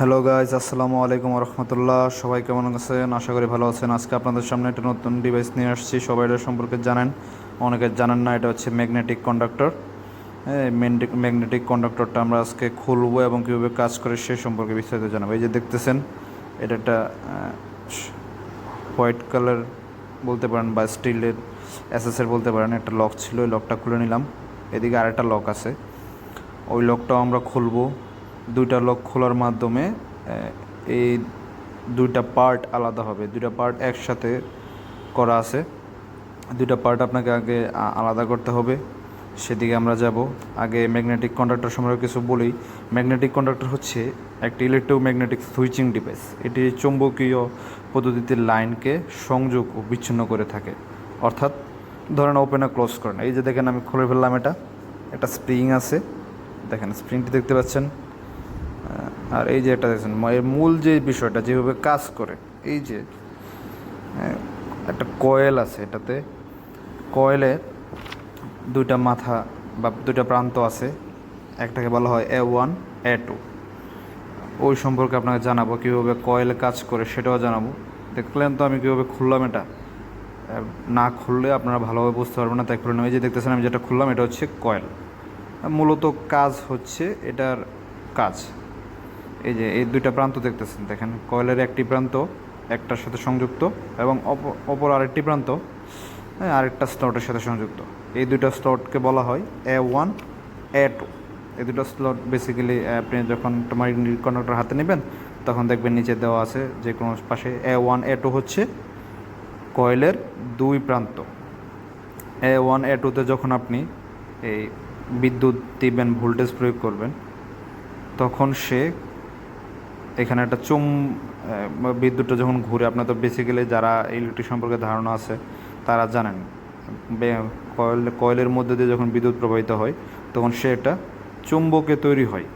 Hello guys আসসালামু আলাইকুম রহমতুল্লাহ সবাই কেমন আছেন? আশা করি ভালো আছেন। আজকে আপনাদের সামনে একটা নতুন ডিভাইস নিয়ে আসছি। সবাই এটা সম্পর্কে জানেন। অনেকে জানেন না, এটা হচ্ছে ম্যাগনেটিক কন্ডাক্টর হ্যাঁ ম্যাগনেটিক কন্ডাক্টরটা আমরা আজকে খুলবো এবং কীভাবে কাজ করে সে সম্পর্কে বিস্তারিত জানাব। এই যে দেখতেছেন, এটা একটা হোয়াইট কালার বলতে পারেন বা স্টিলের এসএসের বলতে পারেন। একটা লক ছিল, ওই লকটা খুলে নিলাম। এদিকে আরেকটা লক আছে। ওই লকটাও আমরা খুলবো। দুইটা লক খোলার মাধ্যমে এই দুইটা পার্ট আলাদা হবে। দুইটা পার্ট একসাথে করা আছে। দুইটা পার্ট আপনাকে আগে আলাদা করতে হবে। সেদিকে আমরা যাব। আগে ম্যাগনেটিক কন্ডাক্টর সম্পর্কে কিছু বলি। ম্যাগনেটিক কন্ডাক্টর হচ্ছে একটি ইলেকট্রোম্যাগনেটিক সুইচিং ডিভাইস এটি চৌম্বকীয় পদ্ধতিতে লাইনকে সংযোগ ও বিচ্ছিন্ন করে থাকে। অর্থাৎ, ধরেন ওপেন আর ক্লোজ করেন। এই যে দেখেন আমি খুলে ফেললাম এটা। একটা স্প্রিং আছে। দেখেন স্প্রিংটি দেখতে পাচ্ছেন। আর এই যে এটা দেখছেন এর মূল যে বিষয়টা যেভাবে কাজ করে এই যে হ্যাঁ, একটা কয়েল আছে এটাতে। কয়েলে দুইটা মাথা বা দুইটা প্রান্ত আছে একটাকে বলা হয় এ ওয়ান এ টু ওই সম্পর্কে আপনাকে জানাব কীভাবে কয়েল কাজ করে সেটাও জানাব। দেখলেন তো আমি কীভাবে খুললাম এটা? না খুললে আপনারা ভালোভাবে বুঝতে পারবেন না তাই খুলে। এই যে দেখতেছেন আমি যেটা খুললাম এটা হচ্ছে কয়েল। মূলত কাজ হচ্ছে এটার কাজ। এই যে এই দুইটা প্রান্ত দেখতেছেন দেখেন। কয়েলের একটি প্রান্ত একটার সাথে সংযুক্ত এবং অপ- অপর আরেকটি প্রান্ত হ্যাঁ, আরেকটা স্লটের সাথে সংযুক্ত। এই দুইটা স্লটকে বলা হয় এ ওয়ান এ টু এই দুটো স্লট বেসিক্যালি আপনি যখন তোমার কন্ডাক্টর হাতে নেবেন তখন দেখবেন নিচে দেওয়া আছে যে কোনো পাশে এ ওয়ান এ টু হচ্ছে কয়েলের দুই প্রান্ত। এ ওয়ান এ টুতে যখন আপনি এই বিদ্যুৎ দিবেন ভোল্টেজ প্রয়োগ করবেন তখন সে এখানে একটা চুম বিদ্যুৎটা যখন ঘুরে, আপনার তো বেসিক্যালি যারা ইলেকট্রিক সম্পর্কে ধারণা আছে, তারা জানেন। কয়েল, কয়েলের মধ্যে দিয়ে যখন বিদ্যুৎ প্রবাহিত হয়, তখন সে একটা চুম্বকে তৈরি হয়।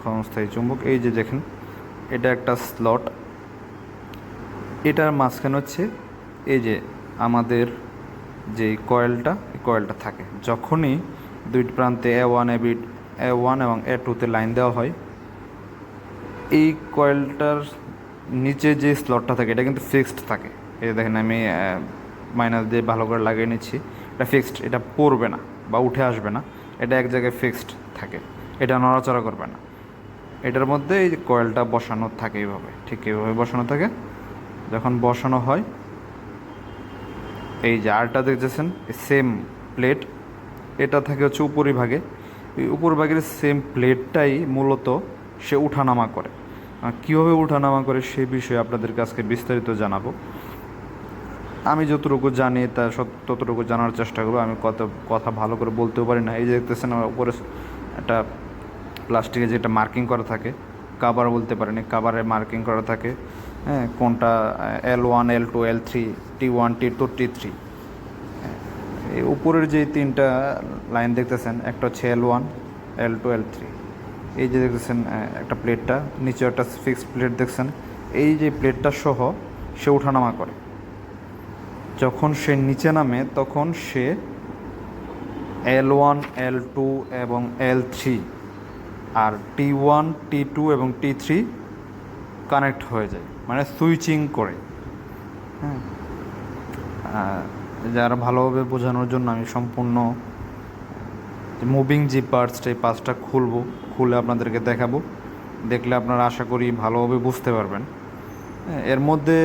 ক্ষণস্থায়ী চুম্বক। এই যে দেখেন, এটা একটা স্লট এটার মাঝখানে হচ্ছে, এই যে আমাদের যে কয়েলটা কয়েলটা থাকে। যখনই দুই প্রান্তে এ ওয়ান এ বিট এ ওয়ান এবং এ টুতে লাইন দেওয়া হয় এই কয়েলটার নিচে যে স্লটটা থাকে, এটা কিন্তু ফিক্সড থাকে। এই দেখেন আমি মাইনাস দিয়ে ভালো করে লাগিয়ে নিচ্ছি। এটা ফিক্সড এটা পড়বে না বা উঠে আসবে না। এটা এক জায়গায় ফিক্সড থাকে। এটা নড়াচড়া করবে না। এটার মধ্যে এই কয়েলটা বসানো থাকে এইভাবে। ঠিক এইভাবে বসানো থাকে। যখন বসানো হয়, এই যে আরটা দেখতেছেন সেম প্লেট এটা থাকে হচ্ছে উপরিভাগে। এই উপরভাগের সেম প্লেটটাই মূলত সে উঠানামা করে। কীভাবে উঠানামা করে সে বিষয়ে আপনাদেরকে আজকে বিস্তারিত জানাব। আমি যতটুকু জানি, তা ততটুকু জানার চেষ্টা করব। আমি কত, কথা ভালো করে বলতেও পারি না। এই যে দেখতেছেন, আমার উপরে একটা প্লাস্টিকে যেটা মার্কিং করা থাকে কাবার বলতে পারেনি কাবারে মার্কিং করা থাকে হ্যাঁ কোনটা L one L two L three T one T two T three এই উপরের যে তিনটা লাইন দেখতেছেন, একটা হচ্ছে L one L two L three এই যে দেখতেছেন একটা প্লেটটা, নিচে একটা ফিক্সড প্লেট দেখছেন, এই যে প্লেটটা সহ সে ওঠানামা করে। যখন সে নিচে নামে, তখন সে এল ওয়ান এল টু এবং এল থ্রি আর টি ওয়ান টি টু এবং টি থ্রি কানেক্ট হয়ে যায় মানে সুইচিং করে। হ্যাঁ। যারা ভালোভাবে বোঝানোর জন্য আমি সম্পূর্ণ মুভিং যে পার্টসটা এই পার্টসটা খুলবো খুলে আপনাদেরকে দেখাবো। দেখলে আপনারা আশা করি ভালোভাবে বুঝতে পারবেন। হ্যাঁ, এর মধ্যে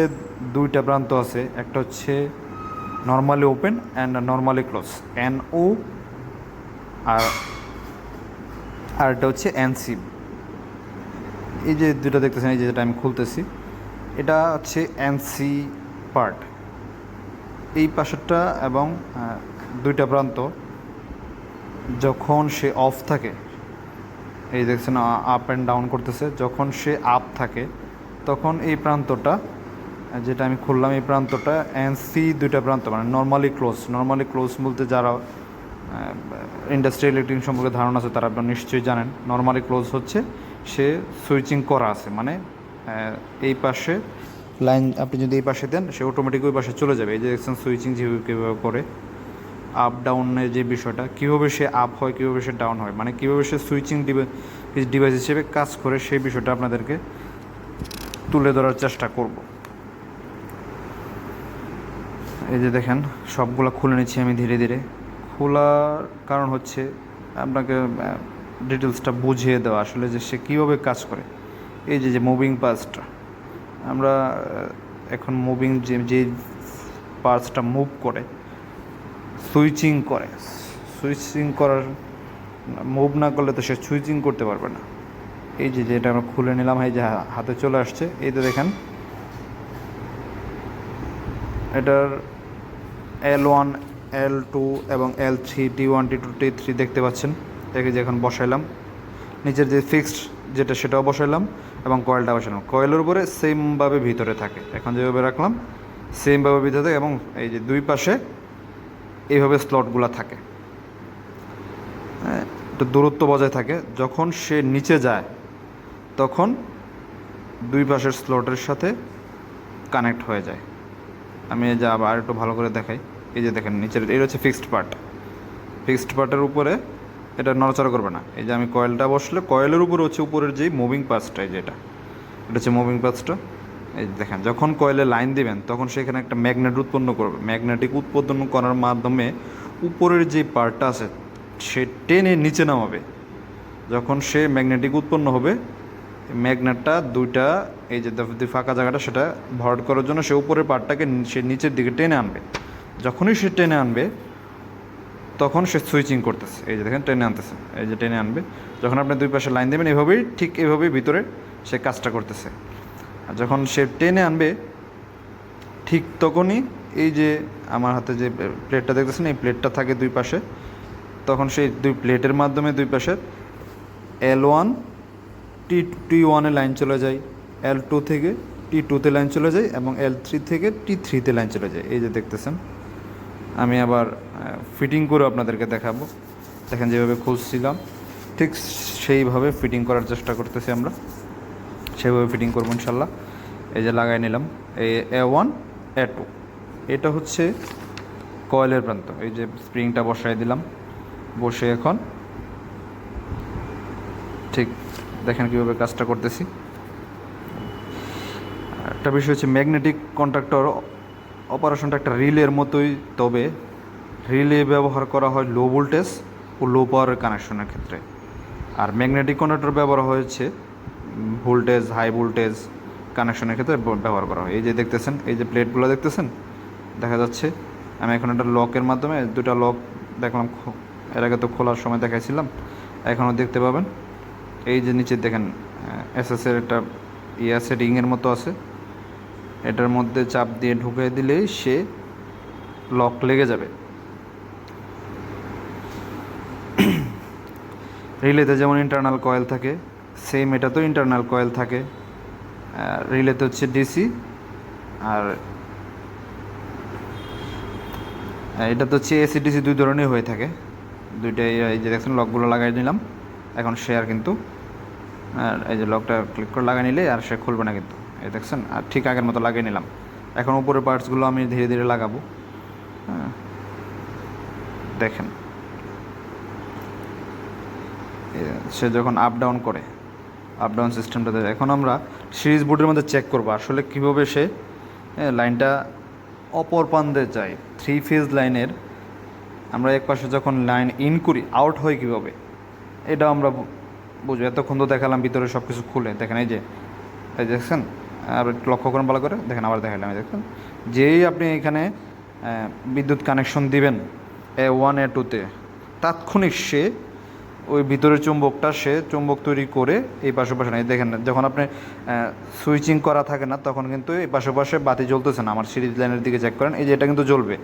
দুইটা প্রান্ত আছে। একটা হচ্ছে normally open and normally close N O আর আর এটা হচ্ছে এনসি এই যে দুটো দেখতেছেন এই যেটা আমি খুলতেছি এটা হচ্ছে এনসি পার্ট এই পাশেরটা এবং দুইটা প্রান্ত যখন সে অফ থাকে, এই দেখছেন আপ অ্যান্ড ডাউন করতেছে, যখন সে আপ থাকে, তখন এই প্রান্তটা, যেটা আমি খুললাম এই প্রান্তটা অ্যান্ড এনসি দুইটা প্রান্ত মানে নর্মালি ক্লোজ নর্মালি ক্লোজ বলতে যারা ইন্ডাস্ট্রিয়াল ইলেকট্রিক সম্পর্কে ধারণা আছে, তারা আপনারা নিশ্চয়ই জানেন নর্মালি ক্লোজ হচ্ছে, সে সুইচিং করা আছে মানে এই পাশে লাইন আপনি যদি এই পাশে দেন, সে অটোমেটিক ওই পাশে চলে যাবে, এই যে দেখছেন সুইচিং যেভাবে কীভাবে করে। আপ ডাউনের যে বিষয়টা, কীভাবে সে আপ হয়, কীভাবে সে ডাউন হয় মানে কীভাবে সে সুইচিং ডিভাইস ডিভাইস হিসেবে কাজ করে, সেই বিষয়টা আপনাদেরকে তুলে ধরার চেষ্টা করব। এই যে দেখেন, সবগুলো খুলে নিচ্ছি আমি ধীরে ধীরে। খোলার কারণ হচ্ছে আপনাকে ডিটেলসটা বুঝিয়ে দেওয়া আসলে যে সে কীভাবে কাজ করে। এই যে যে মুভিং পার্টসটা আমরা এখন মুভিং যে যে পার্টসটা মুভ করে সুইচিং করে। সুইচিং করার মুভ না করলে তো সে সুইচিং করতে পারবে না। এই যে, যেটা আমরা খুলে নিলাম, এই যে হাতে চলে আসছে, এই তো দেখেন। এটার এল ওয়ান এল টু এবং L three T one T two T three দেখতে পাচ্ছেন। একে যে এখন বসাইলাম। নিচের যে ফিক্সড যেটা, সেটাও বসাইলাম এবং কয়েলটা বসালাম কয়েলের উপরে সেমভাবে ভিতরে থাকে। এখন যেভাবে রাখলাম সেমভাবে ভিতরে থাকে এবং এই যে দুই পাশে এইভাবে স্লটগুলো থাকে। হ্যাঁ, একটু দূরত্ব বজায় থাকে। যখন সে নিচে যায় তখন দুই পাশের স্লটের সাথে কানেক্ট হয়ে যায়। আমি এই যে আবার একটু ভালো করে দেখাই। এই যে দেখেন নিচের এটা হচ্ছে ফিক্সড পার্ট ফিক্সড পার্টের উপরে এটা নড়াচড়া করবে না। এই যে আমি কয়েলটা বসলে কয়েলের উপরে হচ্ছে উপরের যেই মুভিং পার্টসটা এই যে এটা। এটা হচ্ছে মুভিং পার্টসটা এই দেখেন, যখন কয়েলে লাইন দিবেন, তখন সেখানে একটা ম্যাগনেট উৎপন্ন করবে। ম্যাগনেটিক উৎপাদন করার মাধ্যমে উপরের যে পার্টটা আছে, সে টেনে নিচে নামাবে। যখন সে ম্যাগনেটিক উৎপন্ন হবে ম্যাগনেটটা দুইটা, এই যে ফাঁকা জায়গাটা, সেটা ভরাট করার জন্য সে উপরের পার্টটাকে সে নিচের দিকে টেনে আনবে। যখনই সে টেনে আনবে, তখন সে সুইচিং করতেছে। এই যে দেখেন, টেনে আনতেছে, এই যে টেনে আনবে। যখন আপনি দুই পাশে লাইন দেবেন, এভাবেই, ঠিক এভাবেই ভিতরে সে কাজটা করতেছে। যখন সে টেনে আনবে, ঠিক তখনই এই যে আমার হাতে যে প্লেটটা দেখতেছেন, এই প্লেটটা থাকে দুই পাশে, তখন সেই দুই প্লেটের মাধ্যমে দুই পাশের এল ওয়ান টি টি ওয়ানে লাইন চলে যায় এল টু থেকে টি টুতে লাইন চলে যায় এবং এল থ্রি থেকে টি থ্রিতে লাইন চলে যায়। এই যে দেখতেছেন, আমি আবার ফিটিং করে আপনাদেরকে দেখাবো। দেখেন যেভাবে খুঁজছিলাম, ঠিক সেইভাবে ফিটিং করার চেষ্টা করতেছি আমরা। সেইভাবে ফিটিং করব ইনশাল্লাহ। এই যে লাগাই নিলাম। এই এ ওয়ান এ টু এটা হচ্ছে কয়েলের প্রান্ত। এই যে স্প্রিংটা বসাই দিলাম। বসে এখন ঠিক দেখেন কীভাবে কাজটা করতেছি। একটা বিষয় হচ্ছে ম্যাগনেটিক কন্ট্রাক্টর অপারেশনটা একটা রিলের মতোই, তবে রিলে ব্যবহার করা হয় লো ভোল্টেজ ও লো পাওয়ারের কানেকশনের ক্ষেত্রে। আর ম্যাগনেটিক কন্ডাক্টর ব্যবহার হয়েছে ভোল্টেজ হাই ভোল্টেজ কানেকশনের ক্ষেত্রে ব্যবহার করা হয়। এই যে দেখতেছেন, এই যে প্লেটগুলো দেখতেছেন, দেখা যাচ্ছে আমি এখন একটা লকের মাধ্যমে দুটা লক দেখলাম এর আগে তো খোলার সময় দেখাইছিলাম, এখনও দেখতে পাবেন। এই যে নিচে দেখেন এস এর একটা ইয়ে আছে রিংয়ের মতো আছে। এটার মধ্যে চাপ দিয়ে ঢুকিয়ে দিলেই সে লক লেগে যাবে। রিলেতে যেমন ইন্টারনাল কয়েল থাকে সেম এটাতেও ইন্টারনাল কয়েল থাকে। রিলেতে হচ্ছে ডিসি আর এটা তো হচ্ছে এসি ডিসি দুই ধরনের হয়ে থাকে। দুইটাই, এই যে দেখছেন, লকগুলো লাগাই নিলাম এখন আর কিন্তু, আর এই যে লকটা ক্লিক করে লাগাই নিলে আর সে খুলবে না কিন্তু। এই দেখছেন, আর ঠিক আগের মতো লাগিয়ে নিলাম। এখন উপরের পার্টসগুলো আমি ধীরে ধীরে লাগাবো। হ্যাঁ দেখেন। সে যখন আপ ডাউন করে আপ ডাউন সিস্টেমটা দেয় এখন আমরা সিরিজ বোর্ডের মধ্যে চেক করব আসলে কীভাবে সে এ, লাইনটা অপর প্রান্তে যায়। থ্রি ফেজ লাইনের আমরা এক পাশে যখন লাইন ইন করি আউট হয় কীভাবে এটা আমরা বুঝব। এতক্ষণ তো দেখালাম ভিতরে সব কিছু খুলে। দেখেন এই যে এই দেখছেন? আর একটু লক্ষ্য করেন ভালো করে। দেখেন আবার দেখালাম দেখছেন? যেই আপনি এখানে বিদ্যুৎ কানেকশন দিবেন এ ওয়ান এ টুতে তাৎক্ষণিক সে ওই ভিতরের চুম্বকটা, সে চুম্বক তৈরি করে এই পাশে পাশে এই দেখেন যখন আপনি সুইচিং করা থাকে না, তখন কিন্তু এই পাশে পাশে বাতি জ্বলতেছে না। আমার সিরিজ লাইনের দিকে চেক করেন, এই যে এটা কিন্তু জ্বলবে।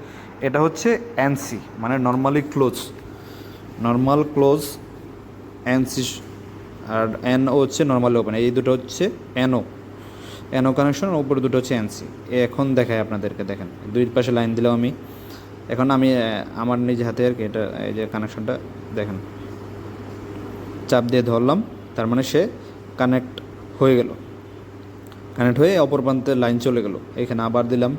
এটা হচ্ছে এনসি মানে normally close normal close NC আর এনও হচ্ছে নর্মালি ওপেন এই দুটো হচ্ছে এনও এনও কানেকশন উপরে দুটো হচ্ছে এনসি এখন দেখায় আপনাদেরকে, দেখেন, দুই পাশে লাইন দিলাম আমি। এখন আমি আমার নিজ হাতে আর কি এটা, এই যে কানেকশনটা দেখেন। চাপ দিয়ে ধরলাম, তার মানে সে কানেক্ট হয়ে গেল। কানেক্ট হয়ে অপর প্রান্তে লাইন চলে গেল। এখানে আবার দিলাম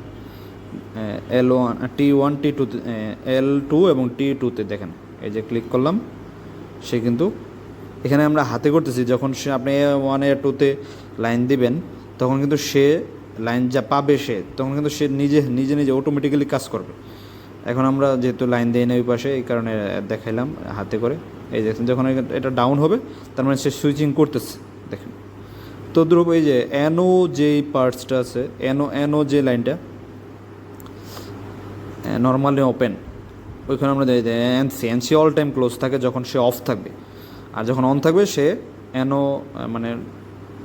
L one T one T two L two এবং টি টুতে দেখেন, এই যে ক্লিক করলাম, সে কিন্তু এখানে আমরা হাতে করতেছি, যখন সে আপনি এ ওয়ান এ টুতে লাইন দিবেন, তখন কিন্তু সে লাইন যা পাবে সে, তখন কিন্তু সে নিজে নিজে নিজে অটোমেটিক্যালি কাজ করবে। এখন আমরা যেহেতু লাইন দেই না ওই পাশে, এই কারণে দেখাইলাম হাতে করে। এই দেখেন, যখন এটা ডাউন হবে, তার মানে সে সুইচিং করতেছে, দেখেন। তো দ্রুপ এই যে অ্যানো যেই পার্টসটা আছে অ্যানো অ্যানো যে লাইনটা নর্মালি ওপেন ওইখানে আমরা যাই NC NC all time close থাকে যখন সে অফ থাকবে। আর যখন অন থাকবে, সে অ্যানো মানে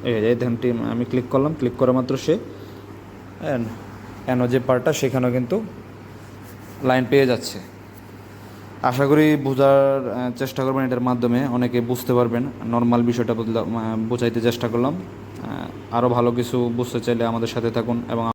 এই দেখেন আমি ক্লিক করলাম ক্লিক করা মাত্র সে অ্যানো যে পার্টটা সেখানেও কিন্তু লাইন পেয়ে যাচ্ছে। আশা করি বোঝার চেষ্টা করবেন এটার মাধ্যমে। অনেকে বুঝতে পারবেন, নর্মাল বিষয়টা বোঝাইতে চেষ্টা করলাম। আরও ভালো কিছু বুঝতে চাইলে আমাদের সাথে থাকুন এবং